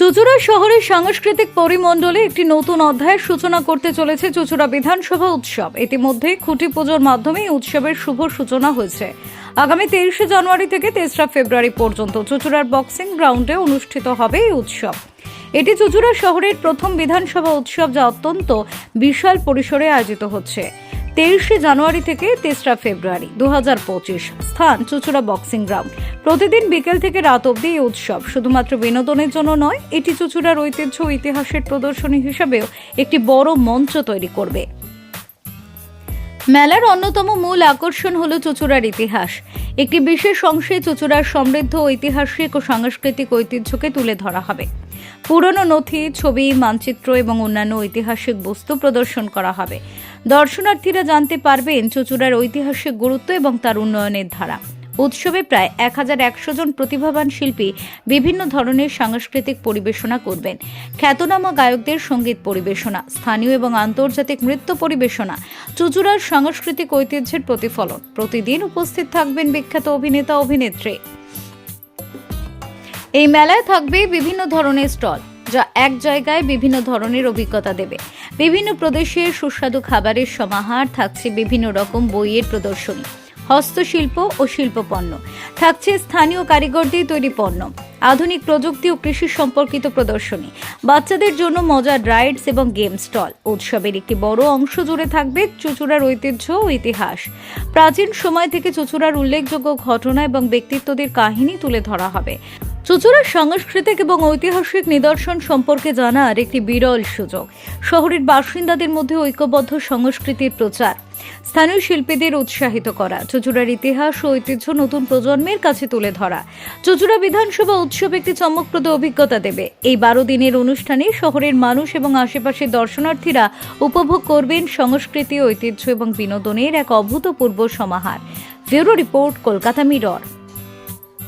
চুচুড়া শহরের সাংস্কৃতিক পরিমণ্ডলে একটি নতুন অধ্যায়ের সূচনা করতে চলেছে চুচুড়া বিধানসভা উৎসব। ইতিমধ্যে খুঁটি পুজোর মাধ্যমে উৎসবের শুভ সূচনা হয়েছে। আগামী তেইশে জানুয়ারি থেকে তেসরা ফেব্রুয়ারি পর্যন্ত চুচুড়ার বক্সিং গ্রাউন্ডে অনুষ্ঠিত হবে এই উৎসব। এটি চুচুড়া শহরের প্রথম বিধানসভা উৎসব যা অত্যন্ত বিশাল পরিসরে আয়োজিত হচ্ছে। তেইশে জানুয়ারি থেকে তেসরা ফেব্রুয়ারি দু হাজার পঁচিশ স্থান, চুচুড়া বক্সিং গ্রাউন্ড। প্রতিদিন বিকেল থেকে রাত অবধি এই উৎসব। শুধুমাত্র বিনোদনের জন্য নয়, এটি চুচুড়ার ঐতিহ্য ইতিহাসের প্রদর্শনী হিসেবেও একটি বড় মঞ্চ তৈরি করবে। মেলার অন্যতম মূল আকর্ষণ হল চুচুড়ার ইতিহাস। একটি বিশেষ অংশে চুচুড়ার সমৃদ্ধ ঐতিহাসিক ও সাংস্কৃতিক ঐতিহ্যকে তুলে ধরা হবে। পুরনো নথি, ছবি, মানচিত্র এবং অন্যান্য ঐতিহাসিক বস্তু প্রদর্শন করা হবে। দর্শনার্থীরা জানতে পারবেন চুচুড়ার ঐতিহাসিক গুরুত্ব এবং তার উন্নয়নের ধারা। উৎসবে প্রায় এক হাজার একশো জন প্রতিভাবান শিল্পী বিভিন্ন ধরনের সাংস্কৃতিক পরিবেশনা করবেন। খ্যাতনামা গায়কদের সংগীত পরিবেশনা, স্থানীয় এবং আন্তর্জাতিক নৃত্য পরিবেশনা, চুচুড়ার সাংস্কৃতিক ঐতিহ্যের প্রতিফলন। প্রতিদিন উপস্থিত থাকবেন বিখ্যাত অভিনেতা, অভিনেত্রী। এই মেলায় থাকবে বিভিন্ন ধরনের স্টল। যা এক জায়গায় বিভিন্ন ধরনের অভিজ্ঞতা দেবে। বিভিন্ন প্রদেশের সুস্বাদু খাবারের সমাহার, থাকছে বিভিন্ন রকম বইয়ের প্রদর্শনী, হস্তশিল্প ও শিল্পপণ্য, থাকছে স্থানীয় কারিগরদের তৈরি পণ্য, আধুনিক প্রযুক্তি ও কৃষি সম্পর্কিত প্রদর্শনী, বাচ্চাদের জন্য মজার রাইডস এবং গেম স্টল উৎসবের একটি বড় অংশ জুড়ে থাকবে চুচুড়ার ঐতিহ্য ও ইতিহাস। প্রাচীন সময় থেকে চুচুড়ার উল্লেখযোগ্য ঘটনা এবং ব্যক্তিত্বদের কাহিনী তুলে ধরা হবে। চুচুড়ার সাংস্কৃতিক এবং ঐতিহাসিক নিদর্শন সম্পর্কে জানার একটি বিরল সুযোগ। শহরের বাসিন্দাদের মধ্যে ঐক্যবদ্ধ সংস্কৃতির প্রচার। স্থানীয় শিল্পীদের উৎসাহিত করা, চুচুড়ার ইতিহাস ও ঐতিহ্য নতুন প্রজন্মের কাছে তুলে ধরা। চুচুড়া বিধানসভা উৎসব একটি চমকপ্রদ অভিজ্ঞতা দেবে। এই বারো দিনের অনুষ্ঠানে শহরের মানুষ এবং আশেপাশের দর্শনার্থীরা উপভোগ করবেন সংস্কৃতি, ঐতিহ্য এবং বিনোদনের এক অভূতপূর্ব সমাহার। Bureau report, Kolkata mirror.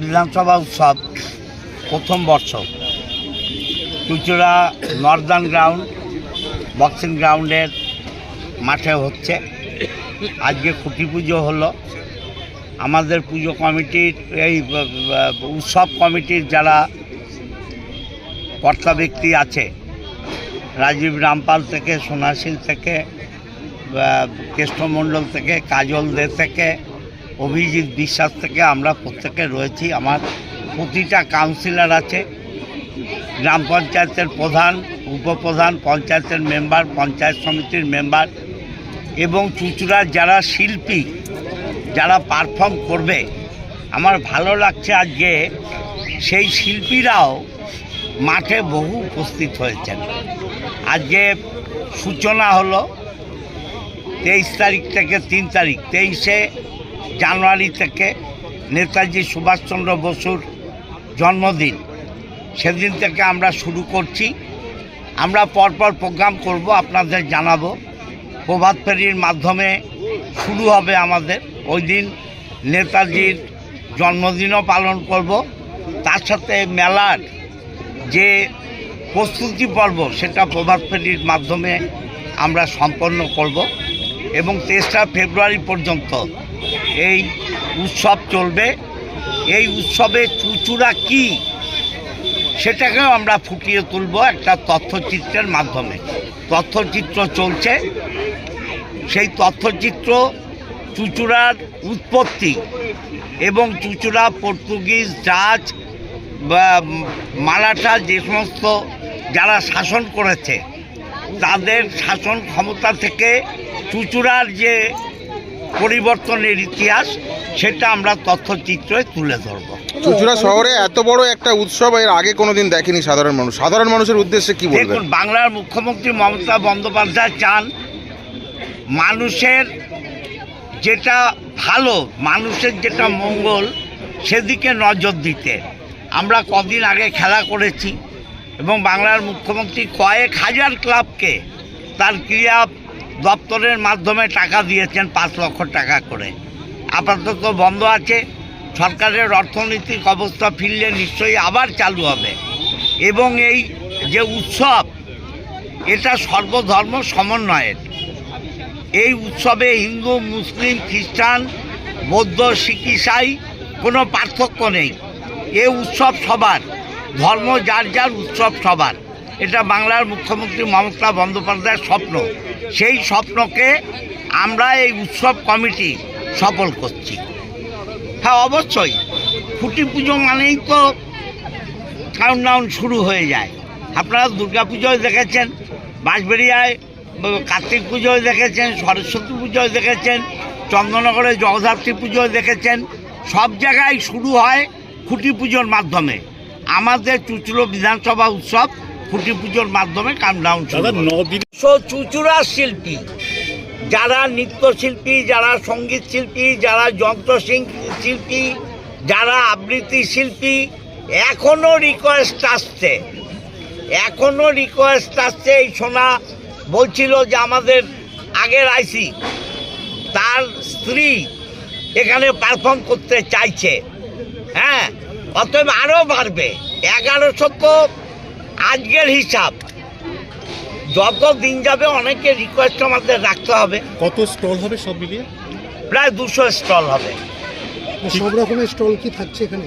বিধানসভা উৎসব প্রথম বর্ষ। চুচুড়া, নর্দার্ন গ্রাউন্ড, বক্সিং গ্রাউন্ডের মাঠে হচ্ছে। আজকে খুঁটি পুজো হলো। আমাদের পুজো কমিটির এই উৎসব কমিটির যারা কর্তা ব্যক্তি আছে, রাজীব রামপাল থেকে সোনাশীল থেকে কেষ্টমণ্ডল থেকে, কাজল দে থেকে অভিজিৎ বিশ্বাস থেকে আমরা প্রত্যেকে রয়েছি। আমার প্রতিটা কাউন্সিলর আছে, গ্রাম পঞ্চায়েতের প্রধান, উপপ্রধান, পঞ্চায়েতের মেম্বার পঞ্চায়েত সমিতির মেম্বার এবং চুচুড়ার যারা শিল্পী, যারা পারফর্ম করবে, আমার ভালো লাগছে আজকে সেই শিল্পীরাও মাঠে বহু উপস্থিত হয়েছেন। আজকে সূচনা হলো তেইশ তারিখ থেকে তিন তারিখ, তেইশে জানুয়ারি থেকে নেতাজি সুভাষচন্দ্র বসুর জন্মদিন। সেদিন থেকে আমরা শুরু করছি। আমরা পরপর প্রোগ্রাম করব, আপনাদের জানাব। প্রভাত ফেরির মাধ্যমে শুরু হবে আমাদের। ওই দিন নেতাজির জন্মদিনও পালন করব। তার সাথে মেলার যে প্রস্তুতি পর্ব, সেটা প্রভাত ফেরির মাধ্যমে আমরা সম্পন্ন করব। এবং তেসরা ফেব্রুয়ারি পর্যন্ত এই উৎসব চলবে। এই উৎসবে চুচুড়া কি, সেটাকেও আমরা ফুটিয়ে তুলব একটা তথ্যচিত্রের মাধ্যমে। তথ্যচিত্র চলছে। সেই তথ্যচিত্র চুচুড়ার উৎপত্তি এবং চুচুড়া, পর্তুগিজ বা মারাঠা যে সমস্ত যারা শাসন করেছে, তাদের শাসন ক্ষমতা থেকে চুচুড়ার যে পরিবর্তনের ইতিহাস সেটা আমরা তথ্যচিত্রে তুলে ধরব। চুচুড়া শহরে এত বড় একটা উৎসব এর আগে কোনোদিন দেখেনি সাধারণ মানুষ। সাধারণ মানুষের উদ্দেশ্যে কি বলবেন? দেখুন বাংলার মুখ্যমন্ত্রী মমতা বন্দ্যোপাধ্যায় চান মানুষের যেটা ভালো মানুষের যেটা মঙ্গল সেদিকে নজর দিতে। আমরা কদিন আগে খেলা করেছি এবং বাংলার মুখ্যমন্ত্রী কয়েক হাজার ক্লাবকে তার ক্রীড়া দপ্তরের মাধ্যমে টাকা দিয়েছেন পাঁচ লক্ষ টাকা করে। আপাতত বন্ধ আছে। সরকারের অর্থনৈতিক অবস্থা ফিরলে নিশ্চয়ই আবার চালু হবে। এবং এই যে উৎসব, এটা সর্বধর্ম সমন্বয়ের। এই উৎসবে হিন্দু, মুসলিম, খ্রিস্টান, বৌদ্ধ, শিখ, ইসাই কোনো পার্থক্য নেই। এ উৎসব সবার, ধর্ম যার যার উৎসব সবার। এটা বাংলার মুখ্যমন্ত্রী মমতা বন্দ্যোপাধ্যায়ের স্বপ্ন। সেই স্বপ্নকে আমরা এই উৎসব কমিটি সফল করছি। হ্যাঁ অবশ্যই। খুঁটি পুজো মানেই তো কাউন্টডাউন শুরু হয়ে যায়। আপনারা দুর্গা পুজোয় দেখেছেন, বাঁশবেড়িয়ায় কার্তিক পুজোয় দেখেছেন, সরস্বতী পুজোয় দেখেছেন চন্দ্রনগরে জগদ্ধাত্রী পুজোয় দেখেছেন। সব জায়গায় শুরু হয় খুঁটি পুজোর মাধ্যমে। আমাদের চুচুড়ো বিধানসভা উৎসব খুঁটি পুজোর মাধ্যমে। নদিন সো চুচুড়া শিল্পী যারা নৃত্যশিল্পী যারা সংগীত শিল্পী যারা যন্ত্র শিং- শিল্পী যারা আবৃত্তি শিল্পী এখনও রিকোয়েস্ট আসছে। এখনও রিকোয়েস্ট আসছে এই সোনা বলছিল যে আমাদের আগের আইসি তার স্ত্রী এখানে পারফর্ম করতে চাইছে। হ্যাঁ অতএব আরও বাড়বে। এগারোশো তো আজকের হিসাব। যত দিন যাবে অনেকে রিকোয়েস্ট আমাদের রাখতে হবে। কত স্টল হবে সব মিলিয়ে? প্রায় দুশো স্টল হবে। সব রকমের স্টল কি থাকছে এখানে?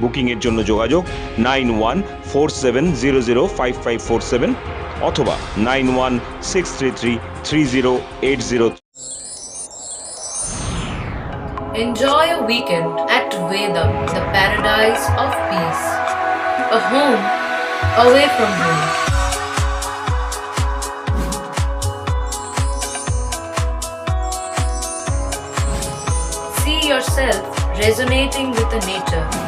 বুকিংয়ের জন্য যোগাযোগ nine one four seven zero zero five five four seven অথবা nine one six three three three zero eight zero Enjoy a weekend at Vedam, the paradise of peace. A home away from home. See yourself resonating with the nature.